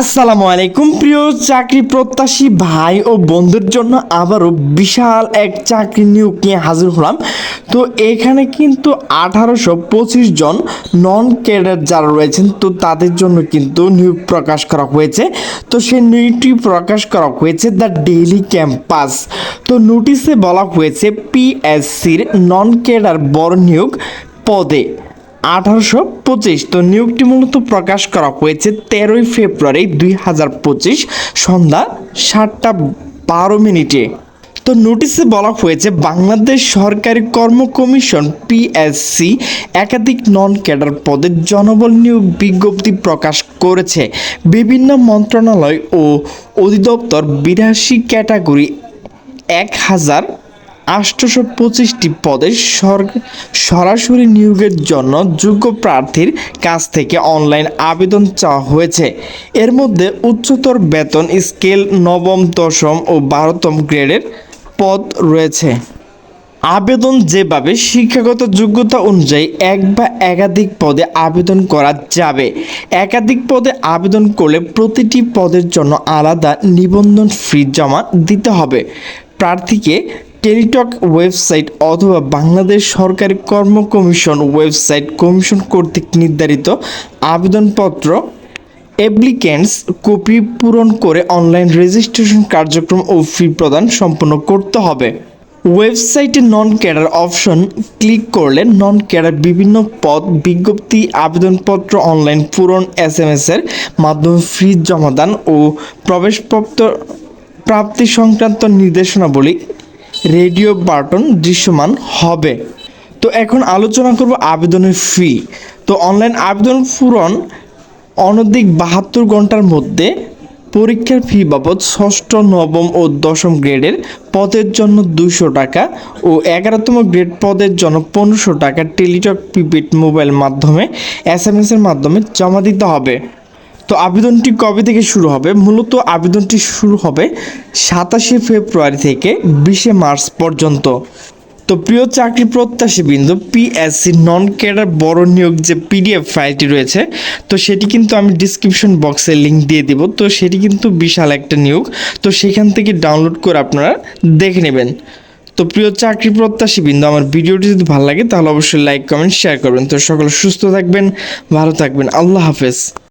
আসসালামু আলাইকুম, প্রিয় চাকরি প্রত্যাশী ভাই ও বন্ধুর জন্য আবারও বিশাল এক চাকরি নিয়োগ নিয়ে হাজির হলাম। তো এখানে কিন্তু আঠারোশো পঁচিশ জন নন ক্যাডার যারা রয়েছেন, তো তাদের জন্য কিন্তু নিয়োগ প্রকাশ করা হয়েছে। তো সেই নিয়োগটি প্রকাশ করা হয়েছে দ্য ডেইলি ক্যাম্পাস। তো নোটিশে বলা হয়েছে পিএসসির নন ক্যাডার বড় নিয়োগ পদে। আঠারোশো পঁচিশ। তো নিয়োগটি মূলত প্রকাশ করা হয়েছে তেরোই ফেব্রুয়ারি দুই হাজার পঁচিশ সন্ধ্যা সাতটা বারো মিনিটে। তো নোটিশে বলা হয়েছে, বাংলাদেশ সরকারি কর্ম কমিশন পিএসসি একাধিক নন ক্যাডার পদে জনবল নিয়োগ বিজ্ঞপ্তি প্রকাশ করেছে। বিভিন্ন মন্ত্রণালয় ও অধিদপ্তর বিরাশি ক্যাটাগরি এক হাজার আটশোশো পঁচিশটি পদে সর- সরাসরি নিয়োগের জন্য যোগ্য প্রার্থীর কাছ থেকে অনলাইন আবেদন চাওয়া হয়েছে। এর মধ্যে উচ্চতর বেতন, স্কেল নবম, দশম ও বারোতম গ্রেডের পদ রয়েছে। আবেদন যেভাবে শিক্ষাগত যোগ্যতা অনুযায়ী এক বা একাধিক পদে আবেদন করা যাবে। একাধিক পদে আবেদন করলে প্রতিটি পদের জন্য আলাদা নিবন্ধন ফি জমা দিতে হবে। প্রার্থীকে টেলিটক ওয়েবসাইট অথবা বাংলাদেশ সরকারি কর্ম কমিশন ওয়েবসাইট কমিশন কর্তৃক নির্ধারিত আবেদনপত্র অ্যাপ্লিক্যান্টস কপি পূরণ করে অনলাইন রেজিস্ট্রেশন কার্যক্রম ও ফি প্রদান সম্পন্ন করতে হবে। ওয়েবসাইটে নন ক্যাডার অপশন ক্লিক করলে নন ক্যাডার বিভিন্ন পদ, বিজ্ঞপ্তি, আবেদনপত্র অনলাইন পূরণ এস এম এর মাধ্যমে ফি জমাদান ও প্রবেশপত্র প্রাপ্তি সংক্রান্ত নির্দেশনাবলী রেডিও বাটন দৃশ্যমান হবে। তো এখন আলোচনা করব আবেদনের ফি তো অনলাইন আবেদন পূরণ অনধিক বাহাত্তর ঘণ্টার মধ্যে পরীক্ষার ফি বাবদ ষষ্ঠ, নবম ও দশম গ্রেডের পদের জন্য দুশো টাকা ও এগারোতম গ্রেড পদের জন্য পনেরোশো টাকা টেলিটক প্রিপেড মোবাইল মাধ্যমে, এস এম মাধ্যমে জমা দিতে হবে। তো আবেদনটি কবে থেকে শুরু হবে? মূলত আবেদনটি শুরু হবে সাতাশে ফেব্রুয়ারি থেকে বিশে মার্চ পর্যন্ত। তো প্রিয় চাকরি প্রত্যাশী বিন্দু পিএসসি নন ক্যাডার বড় নিয়োগ যে পিডিএফ ফাইলটি রয়েছে, তো সেটি কিন্তু আমি ডিসক্রিপশন বক্সে লিঙ্ক দিয়ে দিব। তো সেটি কিন্তু বিশাল একটা নিয়োগ। তো সেখান থেকে ডাউনলোড করে আপনারা দেখে নেবেন। তো প্রিয় চাকরি প্রত্যাশী বিন্দু, আমার ভিডিওটি যদি ভালো লাগে তাহলে অবশ্যই লাইক কমেন্ট শেয়ার করবেন। তো সকলে সুস্থ থাকবেন, ভালো থাকবেন। আল্লাহ হাফেজ।